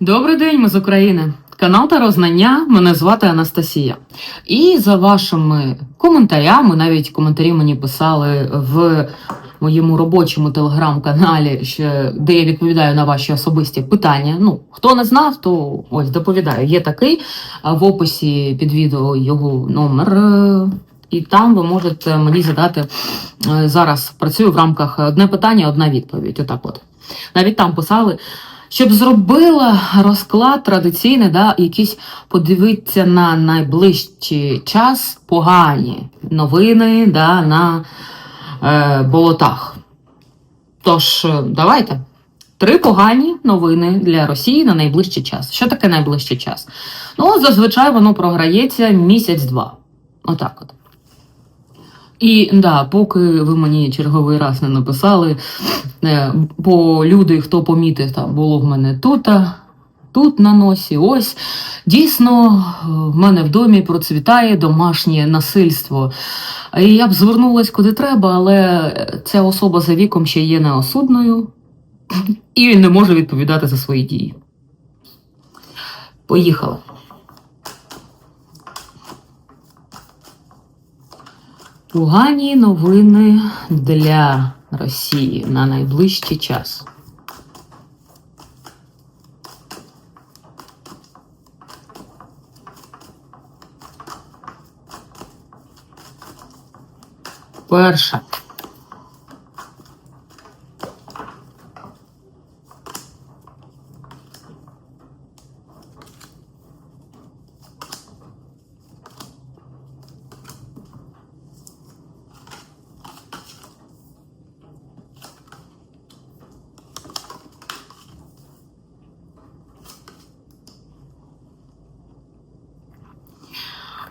Добрий день, ми з України. Канал та Рознання. Мене звати Анастасія. І за вашими коментарями, навіть коментарі мені писали в моєму робочому телеграм-каналі, де я відповідаю на ваші особисті питання. Ну, хто не знав, то ось доповідаю. Є такий в описі під відео його номер. І там ви можете мені задати е, зараз. Працюю в рамках одне питання, одна відповідь. Отак, от навіть там писали, щоб зробила розклад традиційний, да, якийсь подивитися на найближчий час погані новини да, на е, болотах. Тож, е, давайте. Три погані новини для Росії на найближчий час. Що таке найближчий час? Ну, зазвичай воно програється місяць-два. Отак от. І да, поки ви мені черговий раз не написали, е, бо люди, хто помітив, там було в мене тут, тут на носі, ось. Дійсно, е, в мене в домі процвітає домашнє насильство. І я б звернулась куди треба, але ця особа за віком ще є неосудною і не може відповідати за свої дії. Поїхали. Погані новини для Росії на найближчий час. Перша.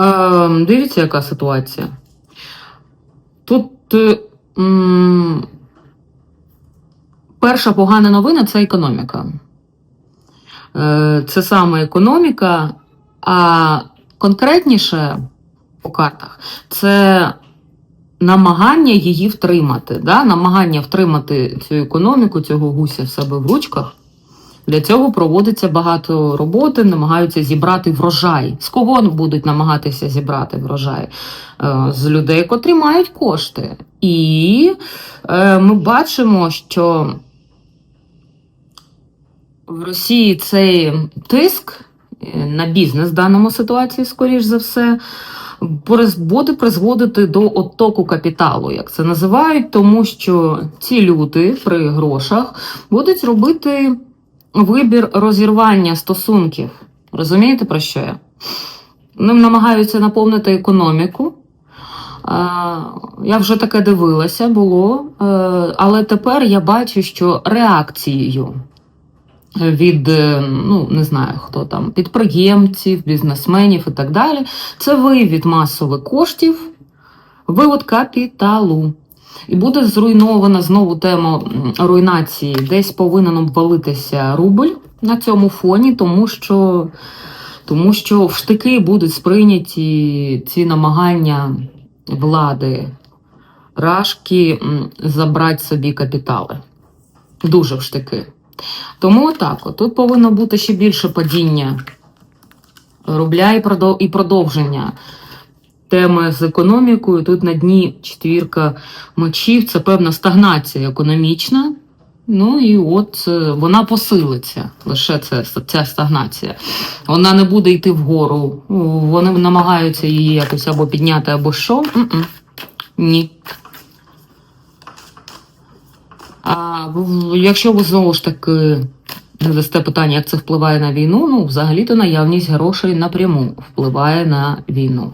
Е, дивіться, яка ситуація. Тут е, м, перша погана новина це економіка. Е, це саме економіка, а конкретніше по картах це намагання її втримати. Да? Намагання втримати цю економіку, цього гуся в себе в ручках. Для цього проводиться багато роботи, намагаються зібрати врожай. З кого будуть намагатися зібрати врожай? Е, З людей, котрі мають кошти. І е, ми бачимо, що в Росії цей тиск е, на бізнес в даному ситуації, скоріш за все, буде призводити до оттоку капіталу, як це називають, тому що ці люди при грошах будуть робити вибір розірвання стосунків. Розумієте, про що я? Вони намагаються наповнити економіку. Я вже таке дивилася, було, е, але тепер я бачу, що реакцією від е, ну не знаю хто там підприємців, бізнесменів і так далі, це вивід масових коштів, вивод капіталу. І буде зруйнована знову тема руйнації. Десь повинен обвалитися рубль на цьому фоні, тому що, тому що в штики будуть сприйняті ці намагання влади Рашки забрати собі капітали. Дуже в штики. Тому так, от, тут повинно бути ще більше падіння рубля і продовження теми з економікою. Тут на дні четвірка мечів це певна стагнація економічна. Ну і от е, вона посилиться. Лише це ця стагнація. Вона не буде йти вгору. Вони намагаються її якось або підняти, або що. М-м. Ні. А якщо ви знову ж таки задасте питання, як це впливає на війну, ну взагалі-то наявність грошей напряму впливає на війну.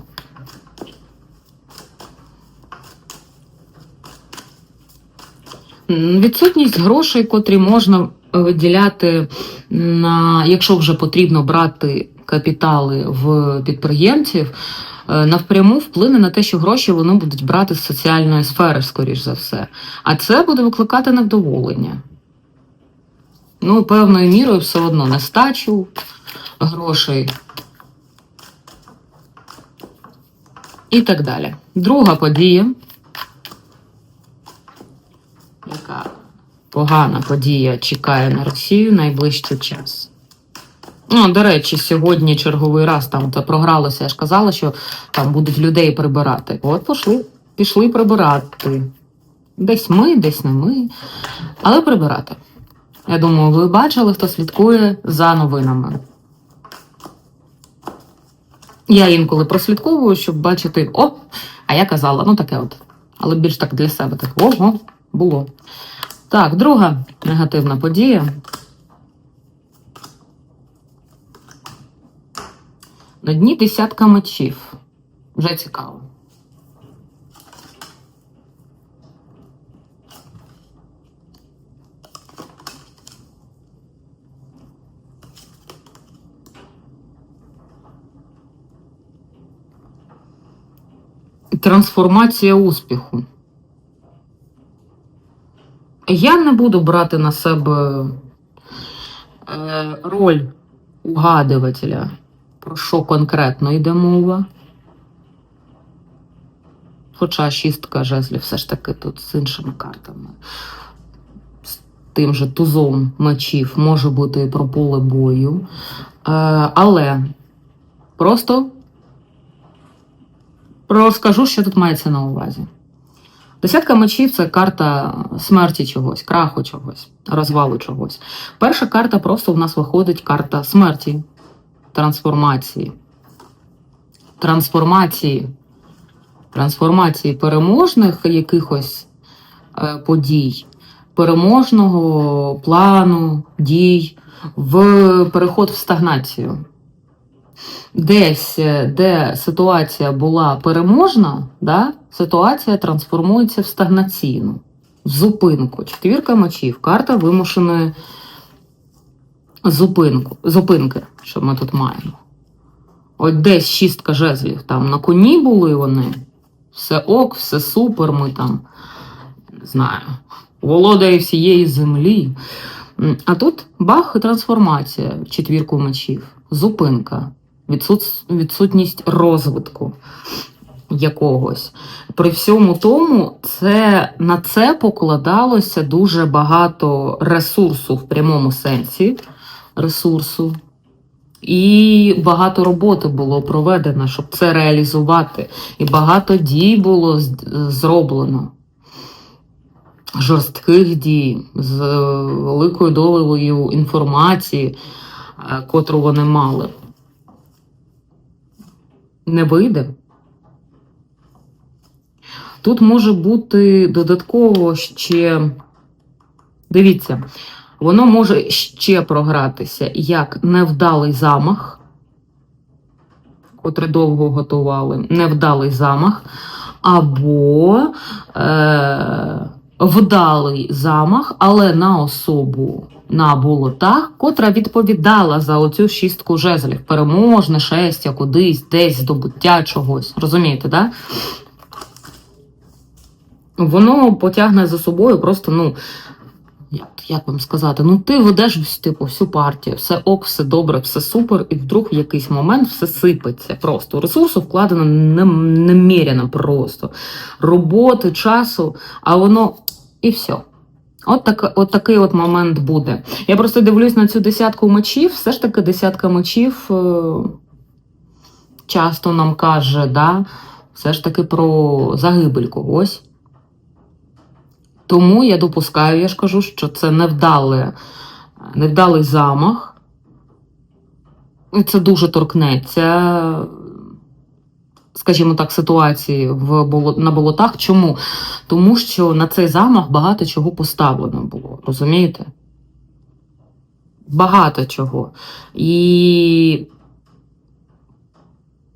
Відсутність грошей, котрі можна виділяти на, якщо вже потрібно брати капітали в підприємців, е, навпряму вплине на те, що гроші вони будуть брати з соціальної сфери, скоріш за все. А це буде викликати невдоволення. Ну, певною мірою все одно нестачу грошей. І так далі. Друга подія, яка погана подія чекає на Росію найближчий час. Ну, до речі, сьогодні черговий раз там це програлося. Я ж казала, що там будуть людей прибирати. От пішли, пішли прибирати. Десь ми, десь не ми. Але прибирати. Я думаю, ви бачили, хто слідкує за новинами. Я інколи прослідковую, щоб бачити, о, а я казала, ну таке от. Але більш так для себе. Так, ого, було. Так, друга негативна подія. На дні десятка мечів. Вже цікаво. Трансформація успіху. Я не буду брати на себе е, роль угадувателя, про що конкретно йде мова. Хоча шістка жезлів все ж таки тут з іншими картами. З тим же тузом мечів може бути і про поле бою. Е, але просто розкажу, що тут мається на увазі. Десятка мечів це карта смерті чогось, краху чогось, розвалу чогось. Перша карта просто в нас виходить карта смерті, трансформації. Трансформації. Трансформації переможних якихось е, подій, переможного плану, дій, в переход в стагнацію. Десь, е, де ситуація була переможна, да, ситуація трансформується в стагнаційну, в зупинку. Четвірка мечів, карта вимушеної зупинку, зупинки, що ми тут маємо. От десь шістка жезлів, там на коні були вони, все ок, все супер, ми там, не знаю, володарі всієї землі. А тут бах і трансформація, четвірку мечів, зупинка. Відсутність розвитку якогось. При всьому тому, це, на це покладалося дуже багато ресурсу в прямому сенсі ресурсу. І багато роботи було проведено, щоб це реалізувати. І багато дій було зроблено. Жорстких дій з великою долею інформації, е, котру вони мали. Не вийде. Тут може бути додатково ще. Дивіться, воно може ще програтися як невдалий замах, котрий довго готували, невдалий замах, або е, вдалий замах, але на особу на болотах, котра відповідала за оцю шістку жезлів, переможне шестя, кудись, десь здобуття чогось. Розумієте, да? Воно потягне за собою просто, ну, як, вам сказати, ну ти ведеш типу, всю партію, все ок, все добре, все супер, і вдруг в якийсь момент все сипеться. Просто ресурсу вкладено нем- неміряно просто. Роботи, часу, а воно і все. От, так, от такий от момент буде. Я просто дивлюсь на цю десятку мечів. Все ж таки, десятка мечів е, часто нам каже, да, все ж таки про загибель когось. Тому я допускаю, я ж кажу, що це невдале, невдалий замах. І Це дуже торкнеться, скажімо так, ситуації в на болотах. Чому? Тому що на цей замах багато чого поставлено було, розумієте? Багато чого. І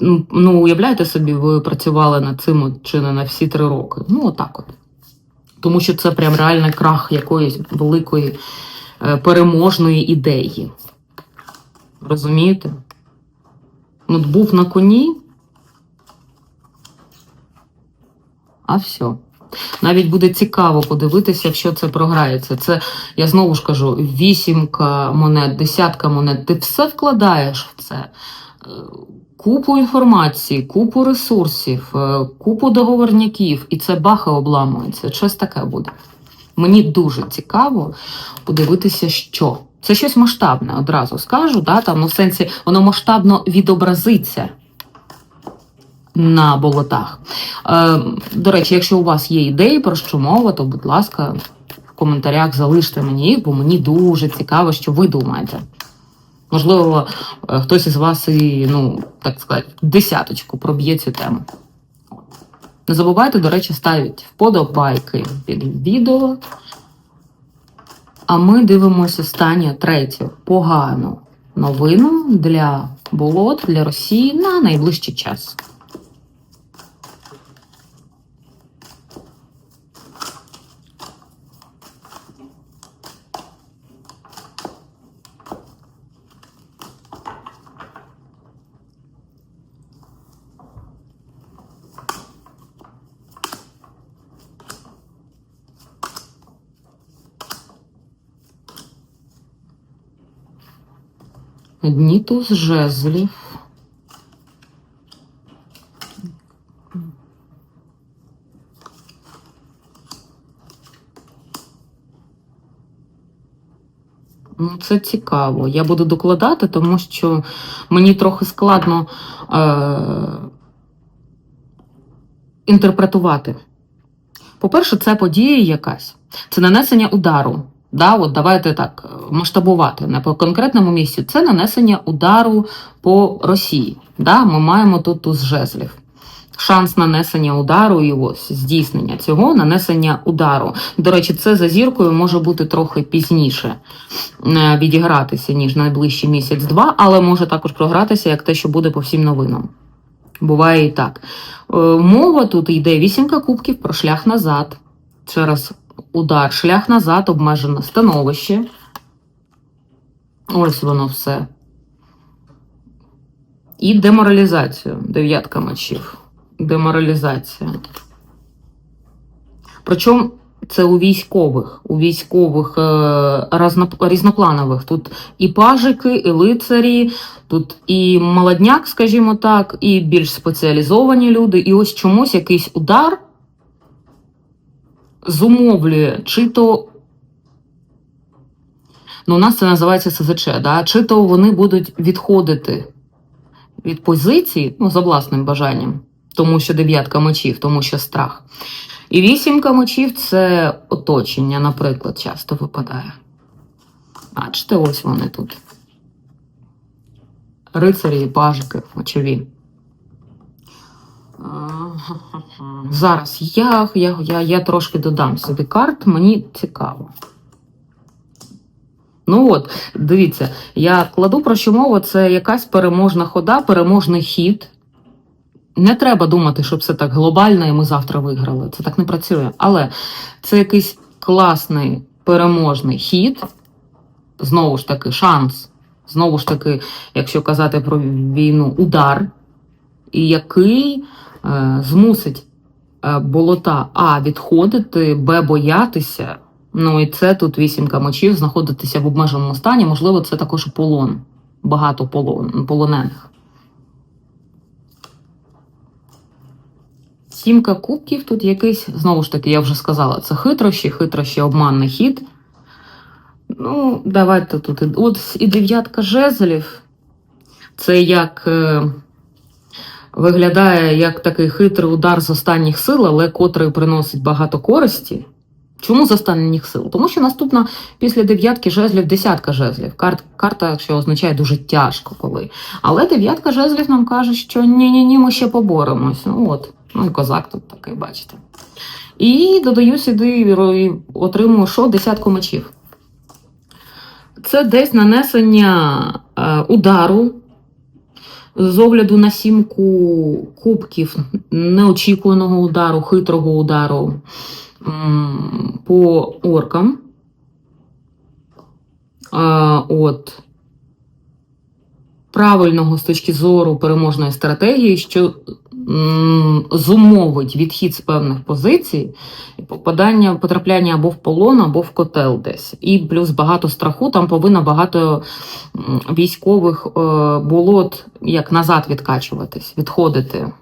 ну, ну, уявляєте собі, ви працювали над цим чи не на всі три роки. Ну, отак от. Тому що це прям реальний крах якоїсь великої е, переможної ідеї. Розумієте? От був на коні, а все. Навіть буде цікаво подивитися, в що це програється. Це, я знову ж кажу, вісімка монет, десятка монет. Ти все вкладаєш в це. Купу інформації, купу ресурсів, е, купу договорняків, і це баха обламується. Щось таке буде. Мені дуже цікаво подивитися, що Це щось масштабне, одразу скажу, да, там, ну, в сенсі, воно масштабно відобразиться на болотах. Е, до речі, якщо у вас є ідеї про що мова, то, будь ласка, в коментарях залиште мені їх, бо мені дуже цікаво, що ви думаєте. Можливо, е, хтось із вас і, ну, так сказати, десяточку проб'є цю тему. Не забувайте, до речі, ставити вподобайки під відео. А ми дивимося останню третю погану новину для болот, для Росії на найближчий час. Дні туз жезлів. Ну, це цікаво. Я буду докладати, тому що мені трохи складно е- інтерпретувати. По-перше, це подія якась. Це нанесення удару. Да, от давайте так е, масштабувати по конкретному місці. Це нанесення удару по Росії. Да, ми маємо тут туз жезлів. Шанс нанесення удару і ось здійснення цього нанесення удару. До речі, це за зіркою може бути трохи пізніше е, відігратися, ніж найближчий місяць-два, але може також програтися як те, що буде по всім новинам. Буває і так. Е, Мова тут йде вісімка кубків про шлях назад через удар, шлях назад, обмежене становище. Ось воно все. І деморалізацію. Дев'ятка мечів. Деморалізація. Причому це у військових, у військових е, різнопланових. Тут і пажики, і лицарі, тут і молодняк, скажімо так, і більш спеціалізовані люди. І ось чомусь якийсь удар зумовлює, чи то. Ну, у нас це називається СЗЧ, да? чи то вони будуть відходити від позиції, ну, за власним бажанням, тому що дев'ятка мечів, тому що страх. І вісімка мечів це оточення, наприклад, часто випадає. Бачите, ось вони тут. Рицарі і пажики мечові. Зараз я, я, я, я трошки додам собі карт, мені цікаво. Ну от, дивіться, я кладу про що мова, це якась переможна хода, переможний хід. Не треба думати, що все так глобально і ми завтра виграли. Це так не працює. Але це якийсь класний переможний хід. Знову ж таки, шанс. Знову ж таки, якщо казати про війну, удар, який е, змусить е, болота А відходити, Б боятися. Ну і це тут вісімка мечів, знаходитися в обмеженому стані. Можливо, це також полон. Багато полон, полонених. Сімка кубків тут якийсь, знову ж таки, я вже сказала, це хитрощі, хитрощі, обманний хід. Ну, давайте тут. От і дев'ятка жезлів. Це як. Виглядає як такий хитрий удар з останніх сил, але котрий приносить багато користі. Чому з останніх сил? Тому що наступна після дев'ятки жезлів десятка жезлів. Карт, карта, що означає дуже тяжко коли. Але дев'ятка жезлів нам каже, що ні-ні-ні, ми ще поборемось. Ну от, ну і козак тут такий, бачите. І додаю сюди і отримую що? Десятку мечів. Це десь нанесення е, удару з огляду на сімку кубків неочікуваного удару, хитрого удару по оркам. От, правильного з точки зору переможної стратегії, що зумовить відхід з певних позицій, попадання, потрапляння або в полон, або в котел десь. І плюс багато страху, там повинно багато військових е, болот як назад відкачуватись, відходити.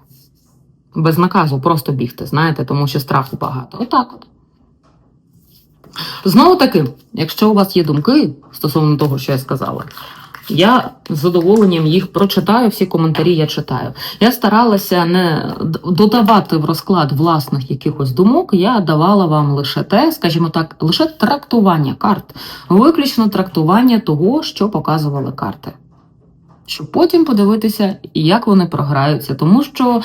Без наказу просто бігти, знаєте, тому що страху багато. Отак от. Знову таки, якщо у вас є думки стосовно того, що я сказала, я з задоволенням їх прочитаю, всі коментарі я читаю. Я старалася не додавати в розклад власних якихось думок, я давала вам лише те, скажімо так, лише трактування карт, виключно трактування того, що показували карти. Щоб потім подивитися, як вони програються, тому що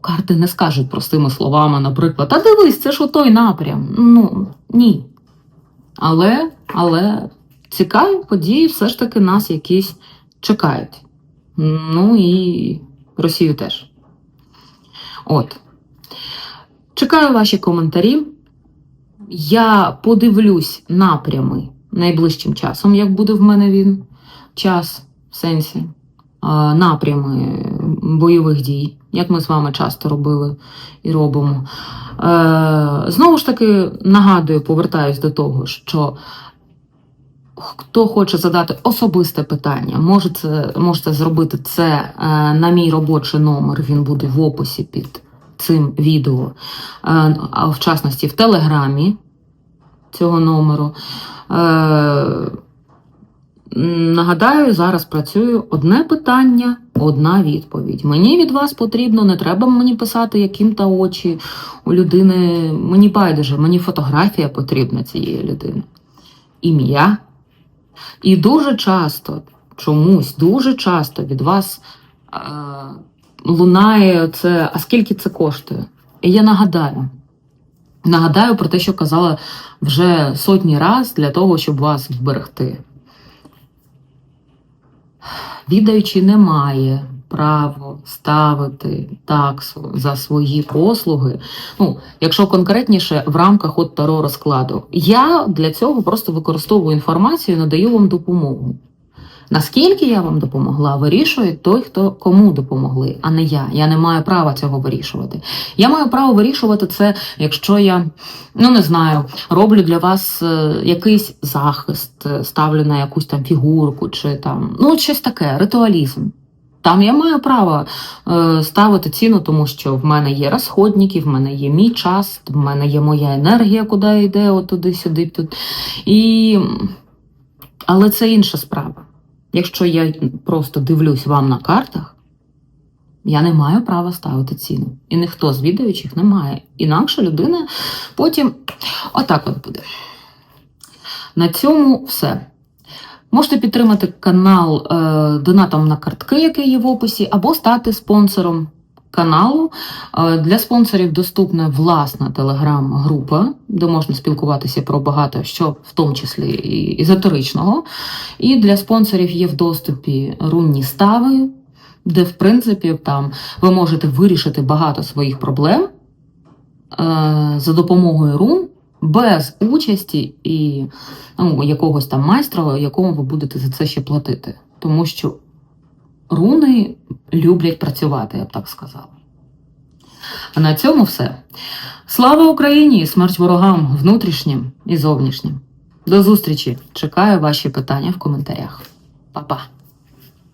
карти не скажуть простими словами, наприклад, та дивись, це ж отой напрям. Ну, ні. Але, але цікаві події все ж таки нас якісь чекають. Ну і Росію теж. От. Чекаю ваші коментарі. Я подивлюсь напрями найближчим часом, як буде в мене він час в сенсі. Напрями бойових дій, як ми з вами часто робили і робимо. Е, Знову ж таки, нагадую, повертаюсь до того, що хто хоче задати особисте питання, може можете зробити це е, на мій робочий номер, він буде в описі під цим відео, Е, а в частності в Телеграмі цього номеру. Е, Нагадаю, зараз працюю одне питання, одна відповідь. Мені від вас потрібно, не треба мені писати, яким та очі у людини. Мені байдуже, мені фотографія потрібна цієї людини. Ім'я. І дуже часто, чомусь, дуже часто від вас е, лунає це, а скільки це коштує? І я нагадаю. Нагадаю про те, що казала вже сотні раз для того, щоб вас вберегти. Відаючи не має право ставити таксу за свої послуги. Ну, якщо конкретніше, в рамках от таро розкладу. Я для цього просто використовую інформацію і надаю вам допомогу. Наскільки я вам допомогла, вирішує той, хто кому допомогли, а не я. Я не маю права цього вирішувати. Я маю право вирішувати це, якщо я, ну не знаю, роблю для вас е, якийсь захист, е, ставлю на якусь там фігурку чи там, ну, щось таке, ритуалізм. Там я маю право е, ставити ціну, тому що в мене є розходники, в мене є мій час, в мене є моя енергія, куди йде, от туди, сюди, тут. І... Але це інша справа. Якщо я просто дивлюсь вам на картах, я не маю права ставити ціну. І ніхто з відаючих не має. Інакше людина потім отак от буде. На цьому все. Можете підтримати канал е, донатом на картки, який є в описі, або стати спонсором каналу. Е, для спонсорів доступна власна телеграм-група, де можна спілкуватися про багато що, в тому числі і езотеричного. І для спонсорів є в доступі рунні стави, де, в принципі, там ви можете вирішити багато своїх проблем е, за допомогою рун без участі і ну, якогось там майстра, якому ви будете за це ще платити. Тому що руни люблять працювати, я б так сказала. А на цьому все. Слава Україні! Смерть ворогам внутрішнім і зовнішнім. До зустрічі! Чекаю ваші питання в коментарях. Па-па!